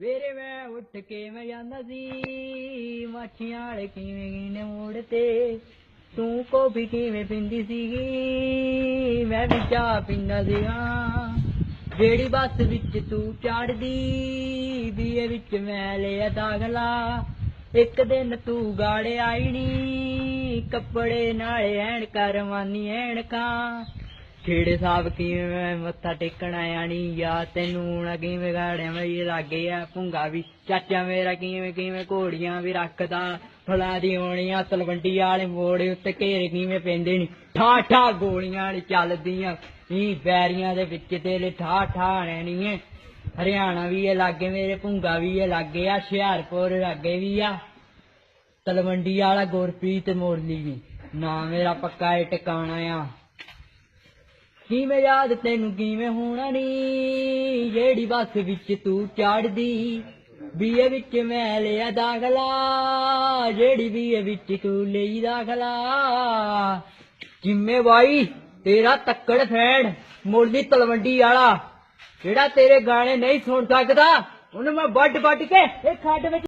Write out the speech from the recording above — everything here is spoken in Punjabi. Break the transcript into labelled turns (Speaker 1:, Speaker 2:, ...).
Speaker 1: ਵੇਰੇ ਮੈਂ ਉੱਠ ਕੇ ਮੈਂ ਜਾਂਦਾ ਸੀ, ਮਾਛੀਆਂ ਵਾਲੇ ਕਿਵੇਂ ਗੀਨੇ ਮੋੜ ਤੇ। ਤੂੰ ਕੌਫੀ ਕਿਵੇਂ ਪਿੰਦੀ ਸੀਗੀ? ਮੈਂ ਵੀ ਚਾਹ ਪੀਂਦਾ ਸੀਗਾ। ਜਿਹੜੀ ਬੱਸ ਵਿੱਚ ਤੂੰ ਚੜਦੀ ਬੀਏ ਵਿੱਚ ਮੈਂ ਲਿਆ ਦਾਗਲਾ ਇੱਕ ਦਿਨ ਤੂੰ ਗਾੜੇ ਆਈ ਨੀ, ਕੱਪੜੇ ਨਾਲੇ ਐਣ ਕਰਵਾਨੀ ਐਣਕਾਂ ਛੇੜੇ ਸਾਹਿਬ ਕਿਵੇਂ ਮੈਂ ਮੱਥਾ ਟੇਕਣ ਆਇਆ ਨੀ? ਯਾ ਤੈਨੂੰ ਨਾ ਕਿਵੇਂ ਗਾੜਿਆ ਮੇਰੀ ਲਾਗੇ ਆ? ਭੁੰਗਾ ਵੀ, ਚਾਚਾ ਮੇਰਾ ਕਿਵੇਂ ਕਿਵੇਂ ਘੋੜੀਆਂ ਵੀ ਰੱਖਦਾ? ਫਲਾ ਦੀ ਹੋਣੀਆਂ ਤਲਵੰਡੀ ਵਾਲੇ ਮੋੜ ਉੱਤੇ ਘੇਰੇ ਕਿਵੇਂ ਪੈਂਦੇ ਨੀ? ਠਾ ਠਾ ਗੋਲੀਆਂ ਨੀ ਚੱਲਦੀਆਂ, ਨੀ ਬੈਰੀਆਂ ਦੇ ਵਿੱਚ ਤੇਰੇ ਠਾ ਠਾ ਰਹਿਣੀਏ ਹਰਿਆਣਾ ਵੀ ਇਹ ਲਾਗੇ, ਮੇਰੇ ਭੁੰਗਾ ਵੀ ਇਹ ਲਾਗੇ ਆ, ਹੁਸ਼ਿਆਰਪੁਰ ਲਾਗੇ ਵੀ ਆ। ਤਲਵੰਡੀ ਵਾਲਾ ਗੁਰਪ੍ਰੀਤ ਮੋਰਲੀ ਵੀ, ਨਾ ਮੇਰਾ ਪੱਕਾ ਇਹ ਟਿਕਾਣਾ ਆ। ਕਿਵੇਂ ਯਾਦ ਤੈਨੂੰ ਕਿਵੇਂ ਹੋਣਾ ਨੀ? ਜਿਹੜੀ ਬੱਸ ਵਿੱਚ ਤੂੰ ਚੜਦੀ ਬੀਏ ਵਿੱਚ ਮੈਂ ਲਿਆ ਦਾਖਲਾ। ਜਿਹੜੀ ਬੀਏ ਵਿੱਚ ਤੂੰ ਲਈ ਦਾਖਲਾ। ਜਿੰਮੇ ਬਾਈ ਤੇਰਾ ਤੱਕੜ ਫੈਣ ਮੁਰਲੀ ਤਲਵੰਡੀ ਵਾਲਾ। ਜਿਹੜਾ ਤੇਰੇ ਗਾਣੇ ਨਹੀਂ ਸੁਣ ਸਕਦਾ, ਉਹਨੂੰ ਮੈਂ ਵੱਡ ਵੱਡ ਕੇ ਇਹ ਖੱਡ ਵਿੱਚ